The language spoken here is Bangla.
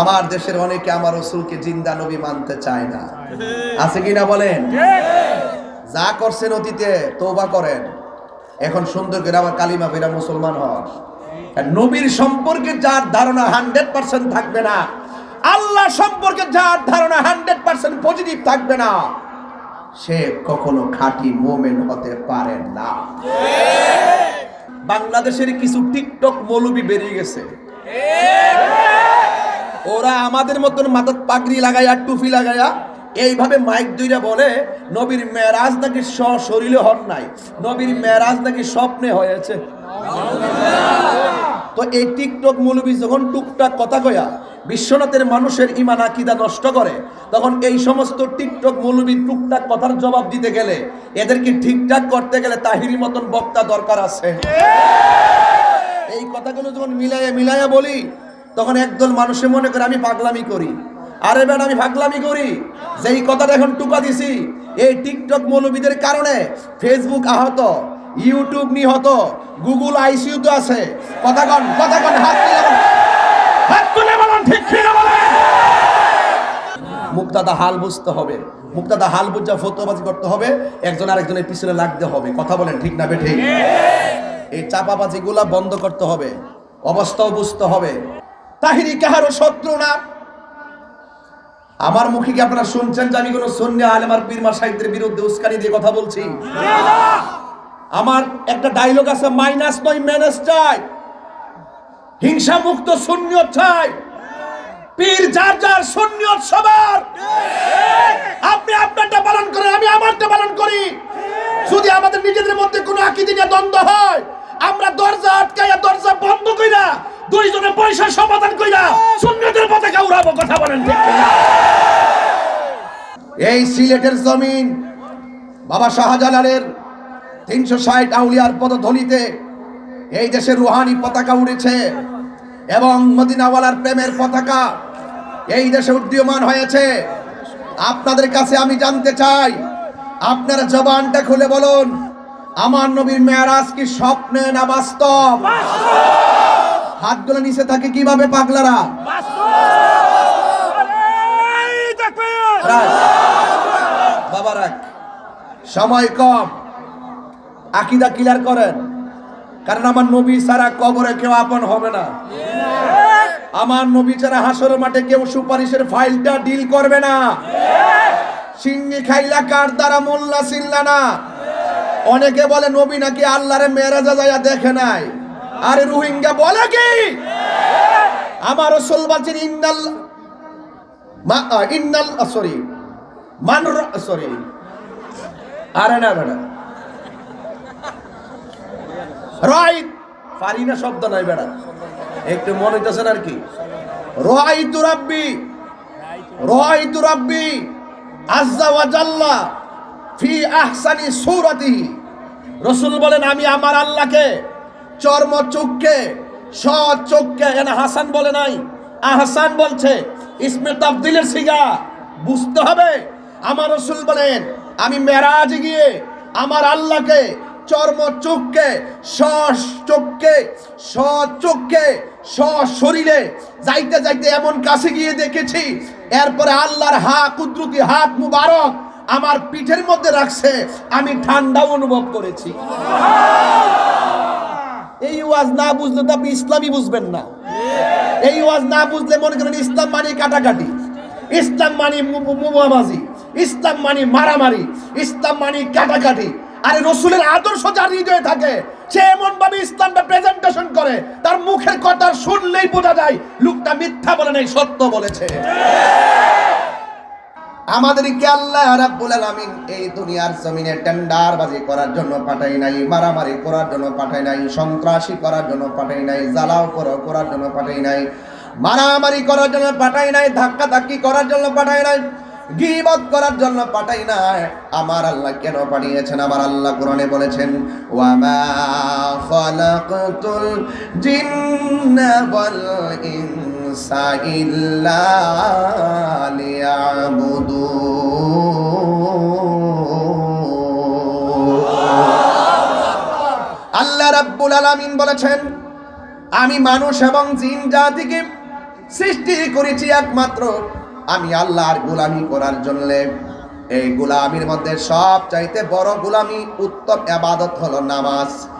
আমার দেশের অনেকে আমার রসুলকে জিন্দা নবী মানতে চায় না। আছে কি না বলেন? যা করছেন অতীতে তৌবা করেন। এখন সুন্দর করে আবার কালিমা ফেরা মুসলমান হন। নবীর সম্পর্কে যার ধারণা হান্ড্রেড পার্সেন্ট থাকবে না, আল্লাহ সম্পর্কে যার ধারণা হান্ড্রেড পার্সেন্ট পজিটিভ থাকবে না, সে কখনো খাঁটি মোমেন হতে পারে না। বাংলাদেশের কিছু টিকটক মৌলবি বেরিয়ে গেছে। ওরা আমাদের মতন মাথার পাগড়ি লাগাইয়া টুপি লাগাইয়া এইভাবে মাইক দুইটা বলে, নবীর মেরাজ নাকি শরীরে হন নাই, নবীর মেরাজ নাকি স্বপ্নে হয়েছে। তো এই টিকটক মৌলবি যখন টুকটাক কথা কয়া, বিশ্বনাথের মানুষের ইমান আকিদা নষ্ট করে, তখন এই সমস্ত টিকটক মৌলবী টুকটাক কথার জবাব দিতে গেলে, এদেরকে ঠিকঠাক করতে গেলে তাহিরি মতন বক্তা দরকার আছে। এই কথাগুলো যখন মিলাইয়া মিলাইয়া বলি তখন একদল মানুষে মনে করে আমি পাগলামি করি। আরে বেন আমি পাগলামি করি। যেই কথাটা এখন টুকা দিছি এই টিকটক মৌলবীদের কারণে ফেসবুক আহত ইউটিউব নিহত গুগল আইসিইউ তো আছে। কথা কন কথা কন হাত তুলে। হাত তুলে বলুন ঠিক ঠিক বলেন? মুক্তাদা হাল বুঝতে হবে। মুক্তাদা হাল বুঝা ফতোবাজি করতে হবে। একজন আরেকজনের পিছনে লাগতে হবে। কথা বলেন ঠিক না বেঠে এই চাপাবাজিগুলা বন্ধ করতে হবে। অবস্থাও বুঝতে হবে। তাহিরি কাহারও শত্রু না। আমার মুখে কি আপনারা শুনছেন যে আমি কোনো সন্ধ্যা আলেমার পীরমা সাহিত্যের বিরুদ্ধে উস্কানি দিয়ে কথা বলছি? আমার একটা ডায়লগ আছে মাইনাস নয় ম্যানেজ চাই। হিংসা মুক্ত শূন্য চাই পীর যার যার শূন্যত পয়সা সমাধান কইরা শূন্যদের পতাকা উড়াবো কথা বলেন? এই সিলেটের জমিন বাবা শাহজালালের তিনশো ষাট আউলিয়ার পদধ্বনিতে এই দেশে রুহানি পতাকা উড়েছে এবং মদিনাওয়ালার প্রেমের পতাকা এই দেশে উড্ডীয়মান হয়েছে আপনাদের কাছে আমি জানতে চাই, আপনারা জবানটা খুলে বলুন, আমার নবীর মেয়ারাজ কি স্বপ্নে না বাস্তব হাতগুলো নিচে থাকে কীভাবে পাগলারা। বাবা, রাখ। সময় কম। আকিদা ক্লিয়ার করেন। কারণ আমার নবী ছাড়া কবরে কেউ আপন হবে না। আমার নবী ছাড়া হাসরের মাঠে কেউ সুপারিশের ফাইলটা ডিল করবে না। সিঙ্গি খাইলা কার দ্বারা, মোল্লা সিল্লা না? অনেকে বলে, নবী নাকি আল্লাহরে মেরাজা যাইয়া দেখে নাই? আরে রোহিঙ্গা বলে কি? আমার রসুল বলছেন ইন্দাল ইন্নাল সরি, মান সরি। আরে না বেটা রাইট পারি না শব্দ নাই বেটা একটু মনে হইতেছেন আর কি? রাইতু রাব্বি রাইতু রাব্বি, আজ্জা ওয়া জাল্লা ফি আহসানি সূরাতিহি। রাসূল বলেন, আমি আমার আল্লাহকে চর্ম চোখকে, সৎ চোখকে। এখানে হাসান বলে নাই। আহসান বলছে, ইসমে তাবদিলের সিগা, বুঝতে হবে। আমার রসুল বলেন, আমি মেরাজ গিয়ে আমার আল্লাহকে চর্ম চোখকে, সস চোখকে, সৎ চোখকে স শরীরে যাইতে যাইতে এমন কাছে গিয়ে দেখেছি, এরপরে আল্লাহর হা কুদরতি হাত মুবারক আমার পিঠের মধ্যে রাখছে, আমি ঠান্ডা অনুভব করেছি। এই ওয়াজ না বুঝলে তো আপনি ইসলামই বুঝবেন না। এই ওয়াজ না বুঝলে মনে করেন ইসলাম মানে কাটাকাটি। ইসলাম মানে মুমাবাজি ইসলাম মানে মারামারি। ইসলাম মানে কাটাকাটি। আরে রসুলের আদর্শ যার হৃদয়ে থাকে, সে এমন ভাবে ইসলামটা প্রেজেন্টেশন করে, তার মুখের কথা শুনলেই বোঝা যায়, লোকটা মিথ্যা বলে নাই, সত্য বলেছে। আমাদেরকে আল্লাহ রাব্বুল আলামিন এই দুনিয়ার জমিনে টেন্ডারবাজি করার জন্য পাঠাই নাই, মারামারি করার জন্য পাঠাই নাই, সন্ত্রাসী করার জন্য পাঠাই নাই, জ্বালাও করো, করার জন্য পাঠাই নাই, মারামারি করার জন্য পাঠাই নাই ধাক্কা ধাক্কি করার জন্য পাঠাই নাই, গিবত করার জন্য পাঠাই নাই। আমার আল্লাহ কেন পাঠিয়েছেন? আমার আল্লাহ কোরআনে বলেছেন, ওয়ামা খালাকতুল জিন্না ওয়াল লিয়াবুদুন আল্লাহ রাব্বুল আলামিন বলেছেন, আমি মানুষ এবং জিন জাতিকে সৃষ্টি করেছি একমাত্র। আমি আল্লাহর গোলামি করার জন্য। এই গোলামির মধ্যে সব চাইতে বড় গোলামি, উত্তম আবাদত হলো নামাজ।